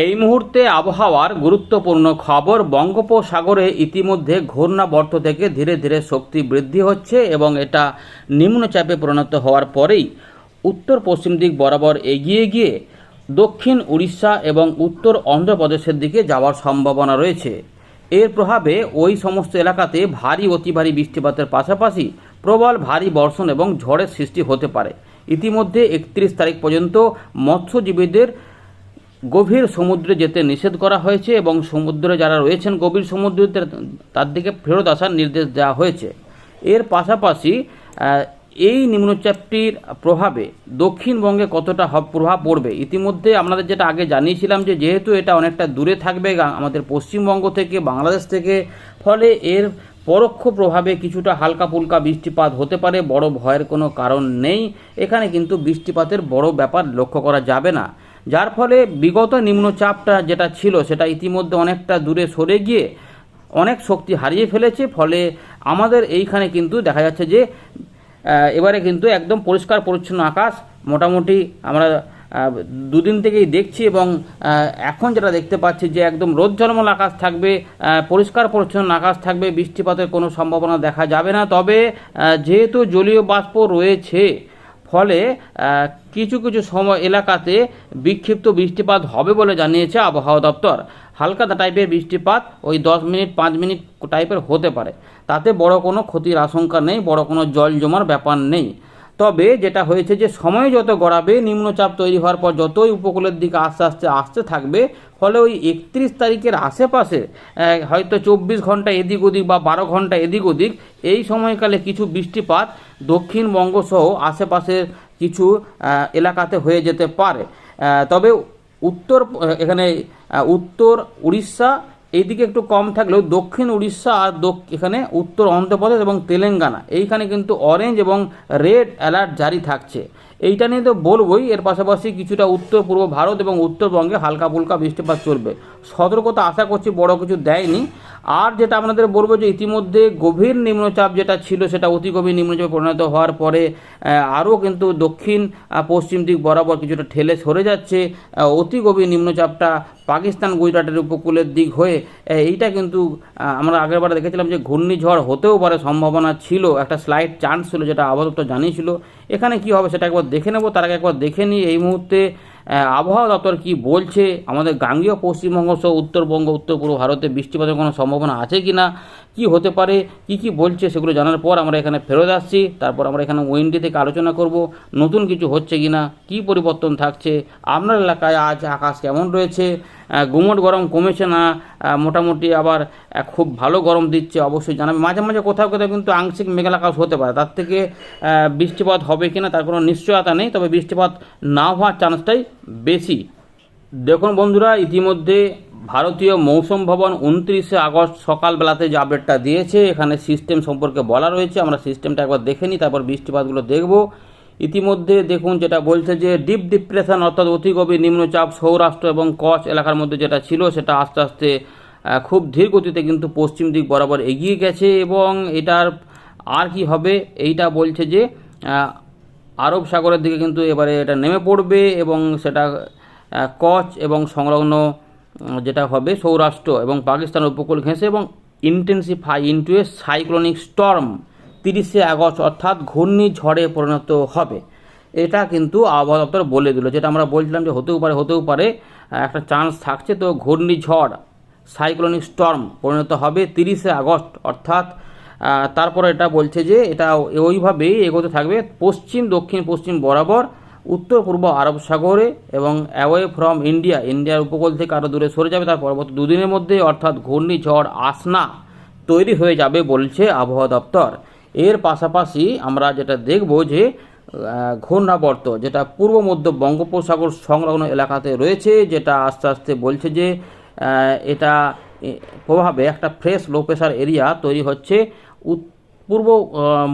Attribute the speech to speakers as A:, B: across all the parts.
A: এই মুহূর্তে আবহাওয়ার গুরুত্বপূর্ণ খবর, বঙ্গোপসাগরে ইতিমধ্যে ঘূর্ণাবর্ত থেকে ধীরে ধীরে শক্তি বৃদ্ধি হচ্ছে এবং এটা নিম্নচাপে পরিণত হওয়ার পরেই উত্তর পশ্চিম দিক বরাবর এগিয়ে গিয়ে দক্ষিণ উড়িষ্যা এবং উত্তর অন্ধ্রপ্রদেশের দিকে যাওয়ার সম্ভাবনা রয়েছে। এর প্রভাবে ওই সমস্ত এলাকাতে ভারী, অতি ভারী বৃষ্টিপাতের পাশাপাশি প্রবল ভারী বর্ষণ এবং ঝড়ের সৃষ্টি হতে পারে। ইতিমধ্যে একত্রিশ তারিখ পর্যন্ত মৎস্যজীবীদের গভীর সমুদ্রে যেতে নিষেধ করা হয়েছে এবং সমুদ্রে যারা রয়েছেন গভীর সমুদ্রে তার দিকে ফেরত আসার নির্দেশ দেওয়া হয়েছে। এর পাশাপাশি এই নিম্নচাপটির প্রভাবে দক্ষিণবঙ্গে কতটা প্রভাব পড়বে? ইতিমধ্যে আপনাদের যেটা আগে জানিয়েছিলাম যে যেহেতু এটা অনেকটা দূরে থাকবে আমাদের পশ্চিমবঙ্গ থেকে, বাংলাদেশ থেকে, ফলে এর পরোক্ষ প্রভাবে কিছুটা হালকা ফুলকা বৃষ্টিপাত হতে পারে, বড় ভয়ের কোনো কারণ নেই। এখানে কিন্তু বৃষ্টিপাতের বড় ব্যাপার লক্ষ্য করা যাবে না। যার ফলে বিগত নিম্নচাপটা যেটা ছিল সেটা ইতিমধ্যে অনেকটা দূরে সরে গিয়ে অনেক শক্তি হারিয়ে ফেলেছে। ফলে আমাদের এইখানে কিন্তু দেখা যাচ্ছে যে এবারে কিন্তু একদম পরিষ্কার পরিচ্ছন্ন আকাশ মোটামুটি আমরা দুদিন থেকেই দেখছি এবং এখন যেটা দেখতে পাচ্ছি যে একদম রোদ ঝলমল আকাশ থাকবে পরিষ্কার পরিচ্ছন্ন আকাশ থাকবে, বৃষ্টিপাতের কোনো সম্ভাবনা দেখা যাবে না। তবে যেহেতু জলীয় বাষ্প রয়েছে ফলে কিছু কিছু সময় এলাকাতে বিক্ষিপ্ত বৃষ্টিপাত হবে বলে জানিয়েছে আবহাওয়া দপ্তর। হালকা টাইপের বৃষ্টিপাত ওই দশ মিনিট, পাঁচ মিনিট টাইপের হতে পারে। তাতে বড় কোনো ক্ষতির আশঙ্কা নেই, বড় কোনো জল জমার ব্যাপার নেই। তবে যেটা হয়েছে যে সময় যত গড়াবে, নিম্নচাপ তৈরি হওয়ার পর যতই উপকূলের দিকে আস্তে আস্তে আসতে থাকবে, ফলে ওই একত্রিশ তারিখের আশেপাশে হয়তো চব্বিশ ঘণ্টা এদিক ওদিক বা বারো ঘণ্টা এদিক ওদিক, এই সময়কালে কিছু বৃষ্টিপাত দক্ষিণবঙ্গ সহ আশেপাশের কিছু এলাকাতে হয়ে যেতে পারে। তবে উত্তর, এখানে উত্তর উড়িষ্যা এইদিকে একটু কম থাকলেও দক্ষিণ উড়িষ্যা আর এখানে উত্তর অন্ধ্রপ্রদেশ এবং তেলেঙ্গানা। এইখানে কিন্তু অরেঞ্জ এবং রেড অ্যালার্ট জারি থাকছে। এইটা নিয়ে তো বলবই, এর পাশাপাশি কিছুটা উত্তর পূর্ব ভারত এবং উত্তরবঙ্গে হালকা ফুলকা বৃষ্টিপাত চলবে। সতর্কতা আশা করছি বড় কিছু দেয়নি। আর যেটা আপনাদের বলব যে ইতিমধ্যে গভীর নিম্নচাপ যেটা ছিল সেটা অতি গভীর নিম্নচাপে পরিণত হওয়ার পরে আরও কিন্তু দক্ষিণ পশ্চিম দিক বরাবর কিছুটা ঠেলে সরে যাচ্ছে। অতি গভীর নিম্নচাপটা পাকিস্তান, গুজরাটের উপকূলের দিক হয়ে এইটা কিন্তু আমরা আগেরবার দেখেছিলাম যে ঘূর্ণিঝড় হতেও পারে সম্ভাবনা ছিল। একটা স্লাইড চান্স ছিল যেটা আবহাওয়া জানিয়েছিল। এখানে কি হবে সেটা একবার দেখে নেব। তার আগে একবার দেখে নিই এই মুহূর্তে আবহাওয়া দপ্তর কি বলছে? আমাদের গাঙ্গীয় পশ্চিমবঙ্গ সহ উত্তরবঙ্গ, উত্তর পূর্ব ভারতে বৃষ্টিপাতের কোনো সম্ভাবনা আছে কি না কি হতে পারে, কি কি বলছে সেগুলো জানার পর আমরা এখানে ফেরত আসছি, তারপর আমরা এখানে ওয়েন্ডি থেকে আলোচনা করব, নতুন কিছু হচ্ছে কি না কী পরিবর্তন থাকছে, আপনার এলাকায় আজ আকাশ কেমন রয়েছে গুমট গরম কমেছে না মোটামুটি আবার খুব ভালো গরম দিচ্ছে, অবশ্যই জানাবে। মাঝে মাঝে কোথাও কোথাও কিন্তু আংশিক মেঘালাকাশ হতে পারে, তার থেকে বৃষ্টিপাত হবে কি না তার কোনো নিশ্চয়তা নেই, তবে বৃষ্টিপাত না হওয়ার চান্সটাই বেশি। দেখুন বন্ধুরা, ইতিমধ্যে ভারতীয় মৌসুম ভবন উনত্রিশে আগস্ট সকালবেলাতে যে আপডেটটা দিয়েছে, এখানে সিস্টেম সম্পর্কে বলা রয়েছে। আমরা সিস্টেমটা একবার দেখে নিই, তারপর বৃষ্টিপাতগুলো দেখব। ইতিমধ্যে দেখুন, যেটা বলছে যে, ডিপ ডিপ্রেশন অর্থাৎ অতি গভীর নিম্নচাপ সৌরাষ্ট্র এবং কচ এলাকার মধ্যে যেটা ছিল, সেটা আস্তে আস্তে খুব ধীর গতিতে কিন্তু পশ্চিম দিক বরাবর এগিয়ে গেছে এবং এটার আর কি হবে, এইটা বলছে যে আরব সাগরের দিকে কিন্তু এবারে এটা নেমে পড়বে এবং সেটা কচ এবং সংলগ্ন যেটা হবে সৌরাষ্ট্র এবং পাকিস্তান উপকূল ঘেঁষে এবং intensify into a cyclonic storm তিরিশে আগস্ট, অর্থাৎ ঘূর্ণিঝড়ে পরিণত হবে। এটা কিন্তু আবহাওয়া দপ্তর বলে দিল, যেটা আমরা বলছিলাম যে হতেও পারে হতেও পারে, একটা চান্স থাকছে। তো ঘূর্ণিঝড় সাইক্লোনিক স্টর্ম পরিণত হবে তিরিশে আগস্ট, অর্থাৎ তারপরে এটা বলছে যে এটা ওইভাবেই এগোতে থাকবে। পশ্চিম, দক্ষিণ, পশ্চিম বরাবর উত্তর, পূর্ব আরব সাগরে এবং অ্যাওয়ে ফ্রম ইন্ডিয়া ইন্ডিয়ার উপকূল থেকে আরও দূরে সরে যাবে। তার পরবর্তী দুদিনের মধ্যে অর্থাৎ ঘূর্ণিঝড় আসনা তৈরি হয়ে যাবে বলছে আবহাওয়া দপ্তর। এর পাশাপাশি আমরা যেটা দেখব যে ঘূর্ণাবর্ত, যেটা পূর্ব, মধ্য বঙ্গোপসাগর সংলগ্ন এলাকাতে রয়েছে, যেটা আস্তে আস্তে বলছে যে এটা প্রভাবে একটা ফ্রেশ লো প্রেশার এরিয়া তৈরি হচ্ছে। পূর্ব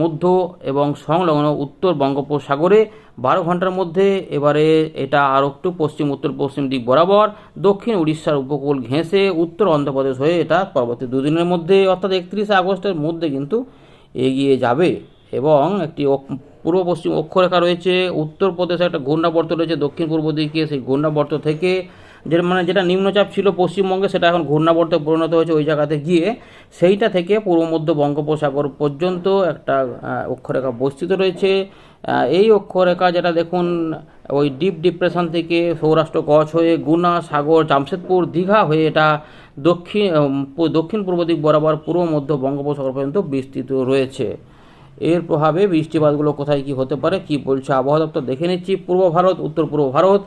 A: মধ্য এবং সংলগ্ন উত্তর বঙ্গোপসাগরে বারো ঘণ্টার মধ্যে এবারে এটা আর একটু পশ্চিম, উত্তর, পশ্চিম দিক বরাবর, দক্ষিণ উড়িষ্যার উপকূল ঘেঁষে উত্তর অন্ধ্রপ্রদেশ হয়ে এটা পরবর্তী দুদিনের মধ্যে, অর্থাৎ একত্রিশে আগস্টের মধ্যে কিন্তু এগিয়ে যাবে এবং একটি পূর্ব পশ্চিম অক্ষরেখা রয়েছে উত্তরপ্রদেশে একটা ঘূর্ণাবর্ত রয়েছে, দক্ষিণ পূর্ব দিকে সেই ঘূর্ণাবর্ত থেকে যে মানে যেটা নিম্নচাপ ছিল পশ্চিমবঙ্গে, সেটা এখন ঘূর্ণাবর্তে পরিণত হয়েছে ওই জায়গাতে গিয়ে। সেইটা থেকে পূর্ব মধ্য বঙ্গোপসাগর পর্যন্ত একটা অক্ষরেখা বস্তিত রয়েছে। এই অক্ষরেখা যেটা দেখুন, ওই ডিপ ডিপ্রেশন থেকে সৌরাষ্ট্র কচ্ছ হয়ে গুনা, সাগর, জামশেদপুর, দীঘা হয়ে এটা দক্ষিণ দক্ষিণ পূর্ব দিক বরাবর পূর্ব মধ্য বঙ্গোপসাগর পর্যন্ত বিস্তৃত রয়েছে। এর প্রভাবে বৃষ্টিপাতগুলো কোথায় কি হতে পারে, কি বলছে আবহাওয়া দপ্তর? দেখে নিচ্ছি, পূর্ব ভারত, উত্তর পূর্ব ভারত।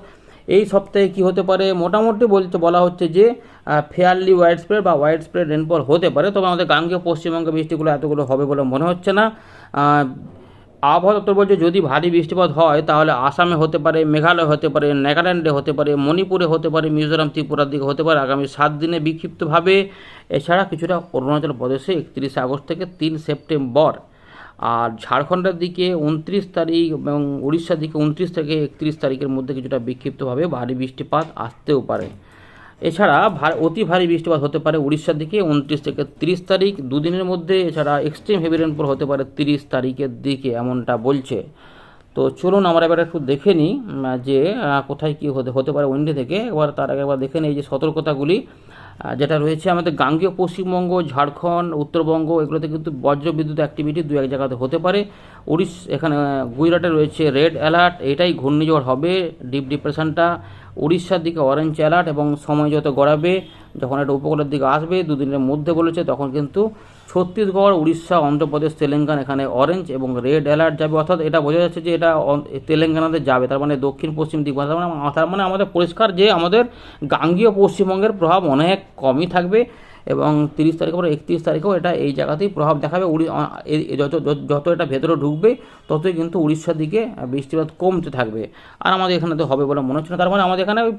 A: এই সপ্তাহে কি হতে পারে? মোটামুটি বলতে বলা হচ্ছে যে ফেয়ারলি ওয়াইড স্প্রেড বা ওয়াইড স্প্রেড রেনফল হতে পারে। তবে আমাদের গাঙ্গেয় পশ্চিমবঙ্গে বৃষ্টিগুলো এতগুলো হবে বলে মনে হচ্ছে না। আবহাওয়া দপ্তর বলছে, যদি ভারী বৃষ্টিপাত হয়, তাহলে আসামে হতে পারে, মেঘালয় হতে পারে, নাগাল্যান্ডে হতে পারে, মণিপুরে হতে পারে, মিজোরাম, ত্রিপুরার দিকে হতে পারে। আগামী সাত দিনে বিক্ষিপ্তভাবে, এছাড়া কিছুটা অরুণাচল প্রদেশে একত্রিশে আগস্ট থেকে তিন সেপ্টেম্বর আর ঝাড়খণ্ডের দিকে উনত্রিশ তারিখ এবং উড়িষ্যার দিকে উনত্রিশ থেকে একত্রিশ তারিখের মধ্যে কিছুটা বিক্ষিপ্তভাবে ভারী বৃষ্টিপাত আসতেও পারে। এছাড়া অতি ভারী বৃষ্টিপাত হতে পারে উড়িষ্যার দিকে উনত্রিশ থেকে তিরিশ তারিখ। দুদিনের মধ্যে এছাড়া এক্সট্রিম হেভি রেনফল হতে পারে তিরিশ তারিখের দিকে এমনটা বলছে। তো চলুন আমরা এবার একটু দেখে নিই যে কোথায় কী হতে হতে পারে উইন্ডি থেকে। এবার তার আগে একবার দেখে নিই যে সতর্কতাগুলি যেটা রয়েছে আমাদের গাঙ্গীয় পশ্চিমবঙ্গ, ঝাড়খণ্ড, উত্তরবঙ্গ, এগুলোতে কিন্তু বজ্র বিদ্যুৎ অ্যাক্টিভিটি দু এক জায়গাতে হতে পারে। উড়িষ্যা এখানে গুজরাটে রয়েছে রেড অ্যালার্ট, এটাই ঘূর্ণিঝড় হবে, ডিপ ডিপ্রেশনটা উড়িষ্যার দিকে অরেঞ্জ অ্যালার্ট এবং সময় যত গড়াবে, যখন এটা উপকূলের দিকে আসবে, দুদিনের মধ্যে বলেছে, তখন কিন্তু ছত্তিশগড়, উড়িষ্যা, অন্ধ্রপ্রদেশ, তেলেঙ্গানা এখানে অরেঞ্জ এবং রেড অ্যালার্ট যাবে। অর্থাৎ এটা বোঝা যাচ্ছে যে এটা তেলেঙ্গানাতে যাবে, তার মানে দক্ষিণ, পশ্চিম দিক, তার মানে তার মানে আমাদের পরিষ্কার যে আমাদের গাঙ্গীয় পশ্চিমবঙ্গের প্রভাব অনেক কমই থাকবে। এবং তিরিশ তারিখ পরে একত্রিশ তারিখেও এটা এই জায়গাতেই প্রভাব দেখাবে। উড়ি যত, যত- এটা ভেতরে ঢুকবে, ততই কিন্তু উড়িষ্যার দিকে বৃষ্টিপাত কমতে থাকবে। আর আমাদের এখানে তো হবে বলে মনে হচ্ছে না। তার মানে আমাদের এখানে ওই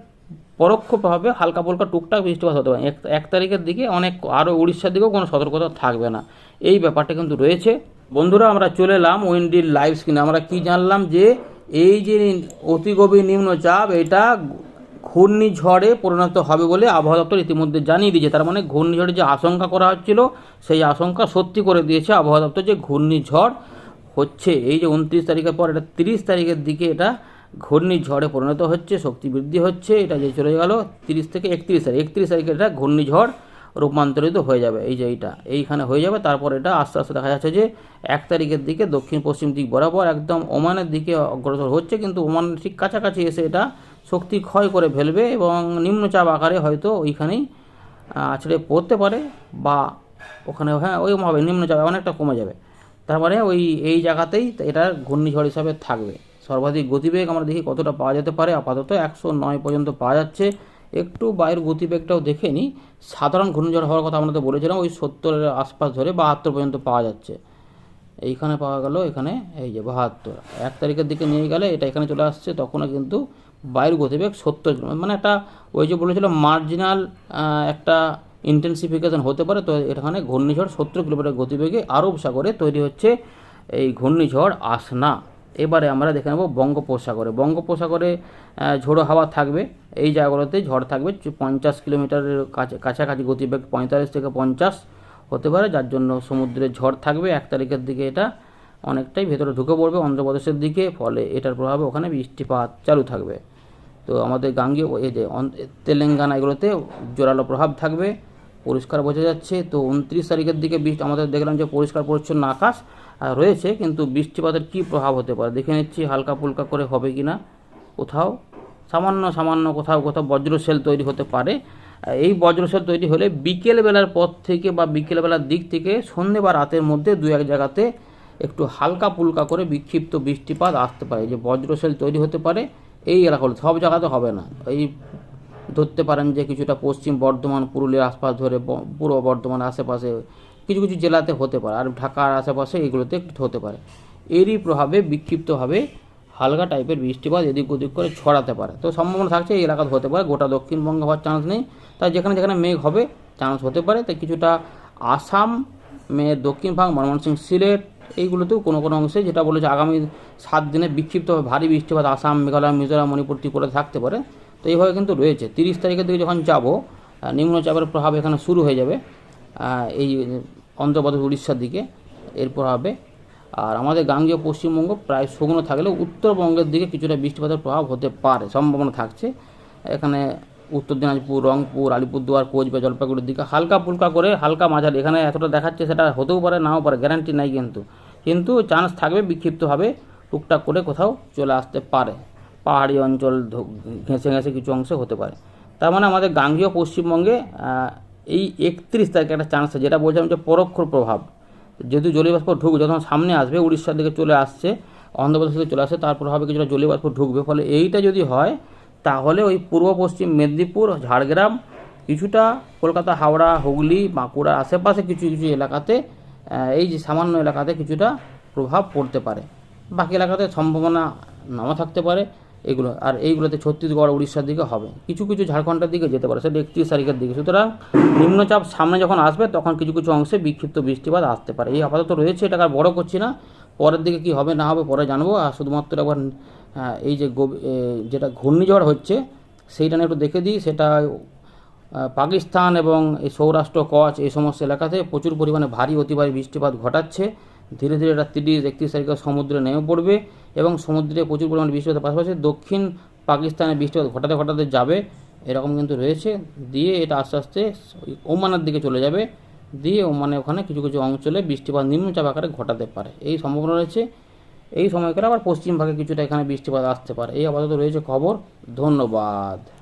A: পরোক্ষ প্রভাবে হালকা ফুলকা টুকটাক বৃষ্টিপাত হতে পারে। এক এক তারিখের দিকে অনেক আরও উড়িষ্যার দিকেও কোনো সতর্কতা থাকবে না। এই ব্যাপারটা কিন্তু রয়েছে। বন্ধুরা, আমরা চলে এলাম উইন্ডির লাইভ স্ক্রিনে। আমরা কি জানলাম যে এই যে অতি গভীর নিম্নচাপ, এটা ঘূর্ণিঝড়ে পরিণত হবে বলে আবহাওয়া দপ্তর ইতিমধ্যে জানিয়ে দিয়েছে। তার মানে ঘূর্ণিঝড়ের যে আশঙ্কা করা হচ্ছিল, সেই আশঙ্কা সত্যি করে দিয়েছে আবহাওয়া দপ্তর যে ঘূর্ণিঝড় হচ্ছে। এই যে উনত্রিশ তারিখের পর এটা তিরিশ তারিখের দিকে এটা ঘূর্ণিঝড়ে পরিণত হচ্ছে, শক্তি বৃদ্ধি হচ্ছে, এটা যে চলে গেল তিরিশ থেকে একত্রিশ তারিখ। একত্রিশ তারিখে এটা ঘূর্ণিঝড় রূপান্তরিত হয়ে যাবে, এই যে এইটা। এইখানে হয়ে যাবে, তারপর এটা আস্তে আস্তে দেখা যাচ্ছে যে এক তারিখের দিকে দক্ষিণ পশ্চিম দিক বরাবর একদম ওমানের দিকে অগ্রসর হচ্ছে, কিন্তু ওমানের ঠিক কাছাকাছি এসে এটা শক্তি ক্ষয় করে ফেলবে এবং নিম্নচাপ আকারে হয়তো ওইখানেই আছড়ে পড়তে পারে বা ওখানে হ্যাঁ ওই হবে, নিম্নচাপ অনেকটা কমে যাবে। তার মানে ওই, এই জায়গাতেই এটা ঘূর্ণিঝড় হিসাবে থাকবে। সর্বাধিক গতিবেগ আমরা দেখি কতটা পাওয়া যেতে পারে, আপাতত একশো নয় পর্যন্ত পাওয়া যাচ্ছে। একটু বায়ুর গতিবেগটাও দেখে নিই। সাধারণ ঘূর্ণিঝড় হওয়ার কথা আমরা তো বলেছিলাম, ওই সত্তরের আশপাশ ধরে বাহাত্তর পর্যন্ত পাওয়া যাচ্ছে। এইখানে পাওয়া গেল, এখানে এই যে বাহাত্তর। এক তারিখের দিকে নিয়ে গেলে এটা এখানে চলে আসছে, তখনও কিন্তু বায়ুর গতিবেগ সত্তর কিলোমিটার মানে একটা ওই যে বলেছিল মার্জিনাল একটা ইন্টেন্সিফিকেশন হতে পারে, তো এখানে ঘূর্ণিঝড় সত্তর কিলোমিটার গতিবেগে আরব সাগরে তৈরি হচ্ছে এই ঘূর্ণিঝড় আসনা। এবারে আমরা দেখে নেব বঙ্গোপসাগরে। বঙ্গোপসাগরে ঝোড়ো হাওয়া থাকবে, এই জায়গাগুলোতে ঝড় থাকবে পঞ্চাশ কিলোমিটারের কাছে কাছাকাছি গতিবেগ পঁয়তাল্লিশ থেকে পঞ্চাশ হতে পারে, যার জন্য সমুদ্রে ঝড় থাকবে। এক তারিখের দিকে এটা অনেকটাই ভেতরে ঢুকে পড়বে অন্ধ্রপ্রদেশের দিকে, ফলে এটার প্রভাবে ওখানে বৃষ্টিপাত চালু থাকবে। তো আমাদের গাঙ্গে এই যে তেলেঙ্গানা এগুলোতে জোরালো প্রভাব থাকবে, পরিষ্কার বোঝা যাচ্ছে। তো উনত্রিশ তারিখের দিকে বৃষ্টি আমাদের দেখলাম যে পরিষ্কার পরিচ্ছন্ন আকাশ রয়েছে, কিন্তু বৃষ্টিপাতের কী প্রভাব হতে পারে? দেখে নিচ্ছি হালকা ফুলকা করে হবে কি না, কোথাও সামান্য সামান্য কোথাও কোথাও বজ্রশেল তৈরি হতে পারে। এই বজ্রশেল তৈরি হলে বিকেলবেলার পর থেকে বা বিকেলবেলার দিক থেকে সন্ধে বা রাতের মধ্যে দু এক জায়গাতে একটু হালকা পুলকা করে বিক্ষিপ্ত বৃষ্টিপাত আসতে পারে। যে বজ্রশেল তৈরি হতে পারে এই এলাকাগুলো সব জায়গাতে হবে না। এই ধরতে পারেন যে কিছুটা পশ্চিম বর্ধমান, পুরুলিয়ার আশপাশ ধরে পূর্ব বর্ধমান আশেপাশে কিছু কিছু জেলাতে হতে পারে। আর ঢাকার আশেপাশে এগুলোতে একটু হতে পারে। এরই প্রভাবে বিক্ষিপ্তভাবে হালকা টাইপের বৃষ্টিপাত এদিক ওদিক করে ছড়াতে পারে। তো সম্ভাবনা থাকছে এই এলাকাতে হতে পারে। গোটা দক্ষিণবঙ্গে হওয়ার চান্স নেই। তাই যেখানে যেখানে মেঘ হবে চান্স হতে পারে। তাই কিছুটা আসাম, মেয়ের দক্ষিণ ভাগ, ময়মনসিংহ, সিলেট এইগুলোতেও কোনো কোনো অংশে যেটা বলেছে আগামী সাত দিনে বিক্ষিপ্তভাবে ভারী বৃষ্টিপাত আসাম, মেঘালয়, মিজোরাম, মণিপুর ত্রিপুরাতে থাকতে পারে। তো এইভাবে কিন্তু রয়েছে। তিরিশ তারিখের দিকে যখন যাব নিম্নচাপের প্রভাব এখানে শুরু হয়ে যাবে এই অন্ধ্রপ্রদেশ, উড়িষ্যার দিকে এর প্রভাবে আর আমাদের গাঙ্গীয় পশ্চিমবঙ্গ প্রায় শুকনো থাকলেও উত্তরবঙ্গের দিকে কিছুটা বৃষ্টিপাতের প্রভাব হতে পারে, সম্ভাবনা থাকছে। এখানে উত্তর দিনাজপুর, রংপুর, আলিপুরদুয়ার, কোচবিহার, জলপাইগুড়ির দিকে হালকা ফুলকা করে হালকা মাঝারি। এখানে এতটা দেখাচ্ছে সেটা হতেও পারে, নাও পারে গ্যারান্টি নাই কিন্তু। কিন্তু চান্স থাকবে বিক্ষিপ্তভাবে টুকটাক করে কোথাও চলে আসতে পারে। পাহাড়ি অঞ্চল ঘেঁষে ঘেঁষে কিছু অংশে হতে পারে। তার মানে আমাদের গাঙ্গীয় পশ্চিমবঙ্গে এই একত্রিশ তারিখে একটা চান্স আছে। যেটা বলছিলাম যে পরোক্ষ প্রভাব। যেহেতু জলীয়বাষ্প ঢুকবে যখন সামনে আসবে, উড়িষ্যার দিকে চলে আসছে অন্ধ্রপ্রদেশ থেকে চলে আসছে, তারপর হবে কিছুটা জলীয়বাষ্প ঢুকবে। ফলে এইটা যদি হয়, তাহলে ওই পূর্ব পশ্চিম মেদিনীপুর, ঝাড়গ্রাম, কিছুটা কলকাতা, হাওড়া, হুগলি, বাঁকুড়ার আশেপাশে কিছু কিছু এলাকাতে এই যে সামান্য এলাকাতে কিছুটা প্রভাব পড়তে পারে। বাকি এলাকাতে সম্ভাবনা নাও থাকতে পারে এগুলো। আর এইগুলোতে ছত্তিশগড়, উড়িষ্যার দিকে হবে। কিছু কিছু ঝাড়খণ্ডের দিকে যেতে পারে, সেটা একত্রিশ তারিখের দিকে। সুতরাং নিম্নচাপ সামনে যখন আসবে, তখন কিছু কিছু অংশে বিক্ষিপ্ত বৃষ্টিপাত আসতে পারে। এই আপাতত রয়েছে, এটাকে আর বড় করছি না। পরের দিকে কি হবে, না হবে, পরে জানব। আর শুধুমাত্র একবার এই যে যেটা ঘূর্ণিঝড় হচ্ছে, সেইটা একটু দেখে দিই। সেটা পাকিস্তান এবং এই সৌরাষ্ট্র কচ এই সমস্ত এলাকাতে প্রচুর পরিমাণে ভারী অতি ভারী বৃষ্টিপাত ঘটাচ্ছে। ধীরে ধীরে এটা তিরিশ, একত্রিশ তারিখে সমুদ্রে নেমে পড়বে এবং সমুদ্রে প্রচুর পরিমাণে বৃষ্টিপাতের পাশাপাশি দক্ষিণ পাকিস্তানে বৃষ্টিপাত ঘটাতে ঘটাতে যাবে, এরকম কিন্তু রয়েছে। দিয়ে এটা আস্তে আস্তে ওমানের দিকে চলে যাবে। দিয়ে ওমানে ওখানে কিছু কিছু অঞ্চলে বৃষ্টিপাত নিম্নচাপ আকারে ঘটাতে পারে। এই সম্ভাবনা রয়েছে। এই সময়কালে আবার পশ্চিম ভাগে কিছুটা এখানে বৃষ্টিপাত আসতে পারে। এই আপাতত রয়েছে খবর। ধন্যবাদ।